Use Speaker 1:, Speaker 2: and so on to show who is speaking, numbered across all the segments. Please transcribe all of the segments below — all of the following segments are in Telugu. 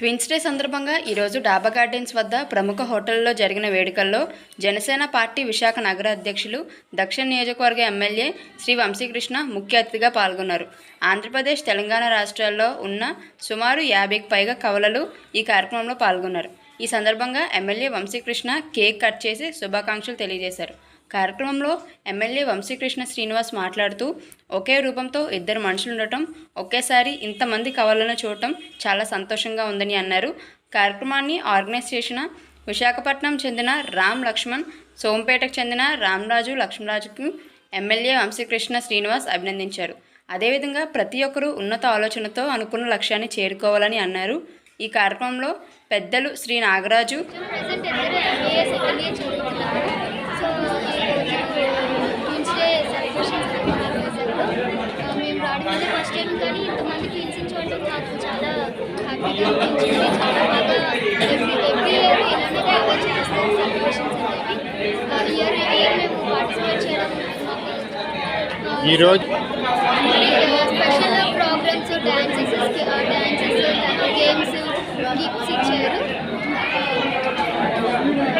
Speaker 1: ట్విన్స్ డే సందర్భంగా ఈరోజు డాబా గార్డెన్స్ వద్ద ప్రముఖ హోటల్లో జరిగిన వేడుకల్లో జనసేన పార్టీ విశాఖ నగర అధ్యక్షులు దక్షిణ నియోజకవర్గ ఎమ్మెల్యే శ్రీ వంశీకృష్ణ ముఖ్య అతిథిగా పాల్గొన్నారు. ఆంధ్రప్రదేశ్ తెలంగాణ రాష్ట్రాల్లో ఉన్న సుమారు యాభైకి పైగా కవలలు ఈ కార్యక్రమంలో పాల్గొన్నారు. ఈ సందర్భంగా ఎమ్మెల్యే వంశీకృష్ణ కేక్ కట్ చేసి శుభాకాంక్షలు తెలియజేశారు. కార్యక్రమంలో ఎమ్మెల్యే వంశీకృష్ణ శ్రీనివాస్ మాట్లాడుతూ ఒకే రూపంతో ఇద్దరు మనుషులు ఉండటం ఒకేసారి ఇంతమంది కవలను చూడటం చాలా సంతోషంగా ఉందని అన్నారు. కార్యక్రమాన్ని ఆర్గనైజ్ చేసిన విశాఖపట్నం చెందిన రామ్ లక్ష్మణ్ సోంపేటకు చెందిన రామరాజు లక్ష్మణరాజుకు ఎమ్మెల్యే వంశీకృష్ణ శ్రీనివాస్ అభినందించారు. అదేవిధంగా ప్రతి ఒక్కరూ ఉన్నత ఆలోచనతో అనుకున్న లక్ష్యాన్ని చేరుకోవాలని అన్నారు. ఈ కార్యక్రమంలో పెద్దలు శ్రీ నాగరాజు
Speaker 2: ప్రజెంట్ ఇద్దరు ఎంబీఏ సెకండ్ ఇయర్ చదువుతున్నారు సో ట్విన్స్ డే సెలబ్రేషన్స్ మేము రావడం టైం కానీ ఇంతమంది ట్విన్స్ చూడడం నాకు చాలా హ్యాపీగా అనిపించింది చాలా బాగా ఎవ్రీ ఎవ్రీ ఇయర్ ఇలానే బాగా చేస్తాం సెలబ్రేషన్స్ అనేవి. ఇయర్ ఇయర్ మేము పార్టిసిపేట్ చేయడం
Speaker 3: ఈరోజు
Speaker 2: special programmes dances dances games gifts ఇచ్చారు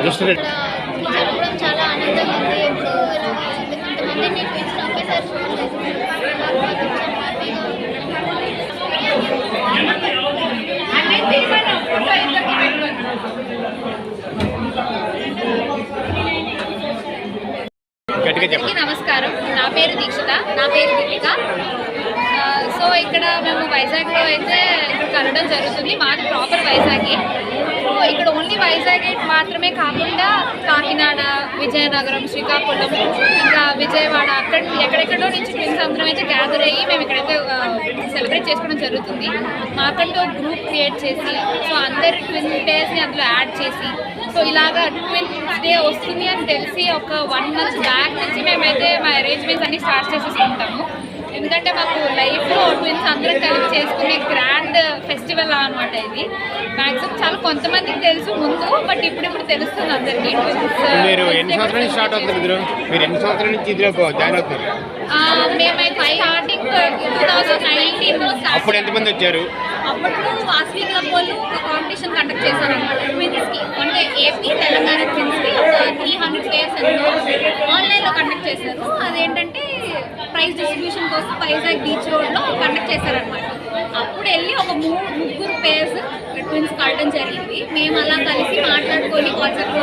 Speaker 3: జస్ట్
Speaker 2: ఇక్కడ జరగడం చాలా ఆనందంగా ఉంది ఎప్పుడు ఇంతమంది నేను ఫ్రెండ్స్ ఒకేసారి చూడలేదు నాకు మాత్రం చాలా హ్యాపీగా ఉంది
Speaker 3: గట్టిగా చెప్పండి
Speaker 4: అందరికీ నమస్కారం. నా పేరు దీక్షిత. నా పేరు దీపిక. సో ఇక్కడ మేము వైజాగ్లో అయితే ఇక్కడ కలవడం జరుగుతుంది. మాది ప్రాపర్ వైజాగే. సో ఇక్కడ ఓన్లీ వైజాగ్ మాత్రమే కాకుండా కాకినాడ విజయనగరం శ్రీకాకుళం విజయవాడ అక్కడ ఎక్కడెక్కడో నుంచి ట్విన్స్ అందరం అయితే గ్యాదర్ అయ్యి మేము ఇక్కడైతే సెలబ్రేట్ చేసుకోవడం జరుగుతుంది. మాకంటూ గ్రూప్ క్రియేట్ చేసి సో అందరి ట్విన్ డేస్ని అందులో యాడ్ చేసి సో ఇలాగా ట్విన్స్ డే వస్తుంది అని తెలిసి ఒక వన్ మంత్ బ్యాక్ నుంచి మేమైతే మా అరేంజ్మెంట్స్ అన్ని స్టార్ట్ చేసేసుకుంటాము. ఎందుకంటే మాకు లైఫ్లో ట్విన్స్ అందరం కలిసి చేసుకునే గ్రాండ్ ఫెస్టివల్ అనమాట ఇది. మ్యాక్సిమం చాలా కొంతమందికి తెలుసు ముందు బట్ ఇప్పుడు ఇప్పుడు తెలుస్తుంది అందరికీ. ట్విన్స్
Speaker 3: మీరు ఎన్ని సంవత్సరాల నుంచి స్టార్ట్ అవుతుంది ఇందులో? మీరు ఎన్ని సంవత్సరాల నుంచి ఇందులో జాయిన్ అవుతున్నారు?
Speaker 4: మేమైతే స్టార్టింగ్ టూ థౌజండ్ నైన్టీన్లో
Speaker 3: అప్పుడు ఎంతమంది వచ్చారు?
Speaker 4: అప్పట్లో వాసవి క్లబ్ వాళ్ళు ఒక కాంపిటీషన్ కండక్ట్ చేశారు అనమాట ట్విన్స్కి అంటే ఏపీ తెలంగాణ ట్విన్స్కి ఒక త్రీ హండ్రెడ్ వైజాగ్ బీచ్ రోడ్లో కండక్ట్ చేశారనమాట అప్పుడు వెళ్ళి ఒక మూడు ముగ్గురు పేర్స్ ట్విన్స్ కలడం జరిగింది. మేము అలా కలిసి మాట్లాడుకొని కాన్సెప్ట్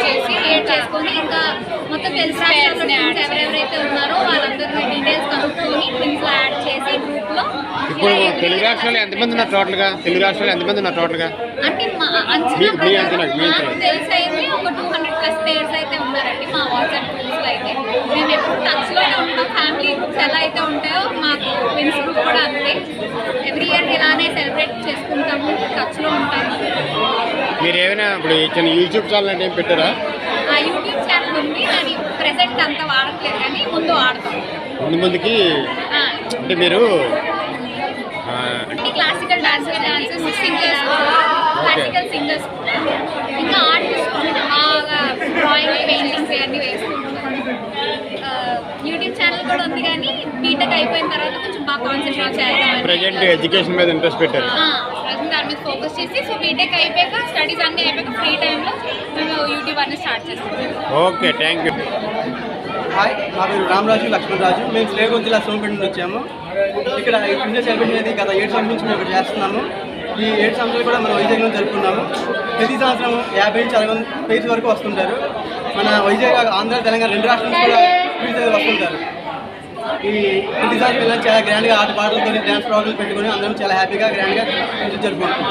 Speaker 4: చేసి క్రియేట్ చేసుకొని ఇంకా మొత్తం తెలిసిన రాష్ట్రాల్లో twins ఎవరెవరైతే ఉన్నారో వాళ్ళందరూ డీటెయిల్స్ కనుక్కొని ట్విన్స్ యాడ్ చేసి గ్రూప్లో
Speaker 3: ఇప్పుడు తెలుగు రాష్ట్రాలు ఎంతమంది ఉన్నారు టోటల్గా? తెలుగు రాష్ట్రాలు ఎంతమంది ఉన్నారు టోటల్గా?
Speaker 4: అంటే మా అంచనా
Speaker 3: మీ- మీ అంచనా,
Speaker 4: ప్రకారం
Speaker 3: మీ అంచనా.
Speaker 4: నాకు తెలిసి అయితే ఒక టూ హండ్రెడ్ ప్లస్ అయితే ఉన్నారండి మా వాట్సాప్ గ్రూప్స్లో అయితే. మేము ఎప్పుడు టచ్లోనే ఉంటాం ఎలా అయితే ఉంటాయో మాకు కూడా అంతే. ఇలానే సెలబ్రేట్ చేసుకుంటాము టచ్లో ఉంటాము.
Speaker 3: మీరు ఏమైనా ఇప్పుడు చిన్న యూట్యూబ్ ఛానల్ అంటే ఏం పెట్టారా?
Speaker 4: ఆ యూట్యూబ్ ఛానల్ ఉంది. అది ప్రెసెంట్ అంతా వాడట్లేదు కానీ ముందు వాడతాం.
Speaker 3: ముందు ముందుకి
Speaker 4: ఆ,
Speaker 3: అంటే మీరు
Speaker 4: classical dance dances singers classical singers ఇంకా ఆర్టిస్ట్ బాగా డ్రాయింగ్ పెయింటింగ్స్ ఇవన్నీ వేసుకుంటున్నాను యూట్యూబ్ ఛానల్ కూడా ఉంది కానీ బీటెక్ అయిపోయిన తర్వాత కొంచెం బాగా కాన్సన్ట్రేట్ చేయాలి
Speaker 3: ప్రజెంట్ ఎడ్యుకేషన్ మీద ఇంట్రెస్ట్ పెట్టారు.
Speaker 4: దాని మీద ఫోకస్ చేసి సో బీటెక్ అయిపోయాక స్టడీస్ అన్నీ అయిపోయాక ఫ్రీ టైంలో మేము యూట్యూబ్ అన్నీ స్టార్ట్ చేస్తాం.
Speaker 3: ఓకే థ్యాంక్ యూ
Speaker 5: హాయ్ నా పేరు రామరాజు లక్ష్మణరాజు. మేము శ్రీకాకుళం జిల్లా సోమపేట నుంచి వచ్చాము. ఇక్కడ ఈ ఇండియా సెలబ్రేషన్ అనేది గత ఏడు సంవత్సరం నుంచి మేము ఇక్కడ చేస్తున్నాము. ఈ ఏడు సంవత్సరాలు కూడా మనం వైజాగ్లో జరుపుకున్నాము. ప్రతి సంవత్సరం యాభై నుంచి అరవై పేజ్ వరకు వస్తుంటారు. మన వైజాగ్ ఆంధ్ర తెలంగాణ రెండు రాష్ట్రాల నుంచి కూడా స్టూడెంట్స్ వస్తుంటారు. ఈ ప్రతి సంవత్సరం ఇలా చాలా గ్రాండ్గా ఆట పాటలతో డ్యాన్స్ ప్రోగ్రామ్స్ పెట్టుకొని అందరం చాలా హ్యాపీగా గ్రాండ్గా జరుపుకుంటాం